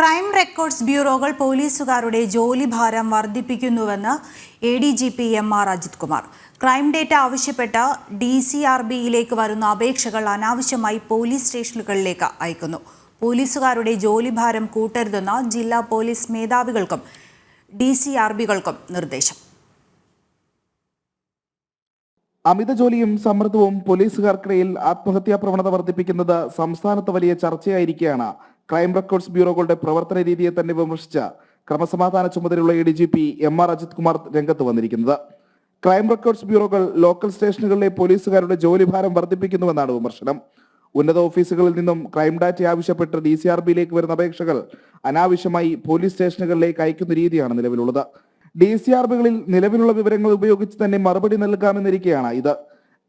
Crime records ബ്യൂറോകൾ പോലീസുകാരുടെ ജോലിഭാരം വർദ്ധിപ്പിക്കുന്നുവെന്ന് A D G P M R Ajith Kumar. Crime data ആവശ്യപ്പെട്ട ഡി സി ആർ ബിയിലേക്ക് വരുന്ന അപേക്ഷകൾ അനാവശ്യമായി പോലീസ് സ്റ്റേഷനുകളിലേക്ക് അയക്കുന്നു. പോലീസുകാരുടെ ജോലിഭാരം കൂട്ടരുതെന്ന് ജില്ലാ പോലീസ് മേധാവികൾക്കും ഡി സി ആർ ബികൾക്കും നിർദ്ദേശം. അമിത ജോലിയും സമ്മർദ്ദവും പോലീസുകാർക്കിടയിൽ ആത്മഹത്യാ പ്രവണത വർദ്ധിപ്പിക്കുന്നത് സംസ്ഥാനത്ത് വലിയ ചർച്ചയായിരിക്കെയാണ് ക്രൈം റെക്കോർഡ്സ് ബ്യൂറോകളുടെ പ്രവർത്തന രീതിയെ തന്നെ വിമർശിച്ച ക്രമസമാധാന ചുമതലയുള്ള A D G P M R Ajith Kumar രംഗത്ത് വന്നിരിക്കുന്നത്. ക്രൈം റെക്കോർഡ്സ് ബ്യൂറോകൾ ലോക്കൽ സ്റ്റേഷനുകളിലെ പോലീസുകാരുടെ ജോലിഭാരം വർദ്ധിപ്പിക്കുന്നുവെന്നാണ് വിമർശനം. ഉന്നത ഓഫീസുകളിൽ നിന്നും ക്രൈം ഡാറ്റ ആവശ്യപ്പെട്ട് ഡി സി ആർ ബിയിലേക്ക് വരുന്ന അപേക്ഷകൾ അനാവശ്യമായി പോലീസ് സ്റ്റേഷനുകളിലേക്ക് അയക്കുന്ന രീതിയാണ് നിലവിലുള്ളത്. ഡി സി ആർ ബികളിൽ നിലവിലുള്ള വിവരങ്ങൾ ഉപയോഗിച്ച് തന്നെ മറുപടി നൽകാമെന്നിരിക്കെയാണ് ഇത്.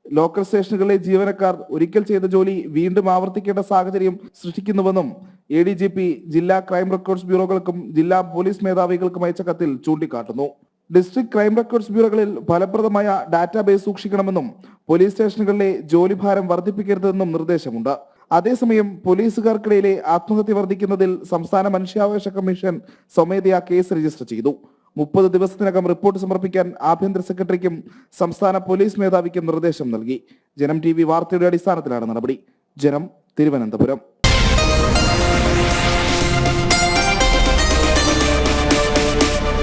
ലോക്കൽ സ്റ്റേഷനുകളിലെ ജീവനക്കാർ ഒരിക്കൽ ചെയ്ത ജോലി വീണ്ടും ആവർത്തിക്കേണ്ട സാഹചര്യം സൃഷ്ടിക്കുന്നുവെന്നും എ ഡി ജി പി ജില്ലാ ക്രൈം റെക്കോർഡ്സ് ബ്യൂറോകൾക്കും ജില്ലാ പോലീസ് മേധാവികൾക്കും അയച്ച കത്തിൽ ചൂണ്ടിക്കാട്ടുന്നു. ഡിസ്ട്രിക്ട് ക്രൈം റെക്കോർഡ്സ് ബ്യൂറോകളിൽ ഫലപ്രദമായ ഡാറ്റാബേസ് സൂക്ഷിക്കണമെന്നും പോലീസ് സ്റ്റേഷനുകളിലെ ജോലിഭാരം വർദ്ധിപ്പിക്കരുതെന്നും നിർദ്ദേശമുണ്ട്. അതേസമയം പോലീസുകാർക്കിടയിലെ ആത്മഹത്യ വർദ്ധിക്കുന്നതിൽ സംസ്ഥാന മനുഷ്യാവകാശ കമ്മീഷൻ സ്വമേധയാ കേസ് രജിസ്റ്റർ ചെയ്തു. മുപ്പത് ദിവസത്തിനകം റിപ്പോർട്ട് സമർപ്പിക്കാൻ ആഭ്യന്തര സെക്രട്ടറിക്കും സംസ്ഥാന പോലീസ് മേധാവിക്കും നിർദ്ദേശം നൽകി. ജനം ടി വാർത്തയുടെ അടിസ്ഥാനത്തിലാണ് നടപടി. ജനം തിരുവനന്തപുരം. Thank you.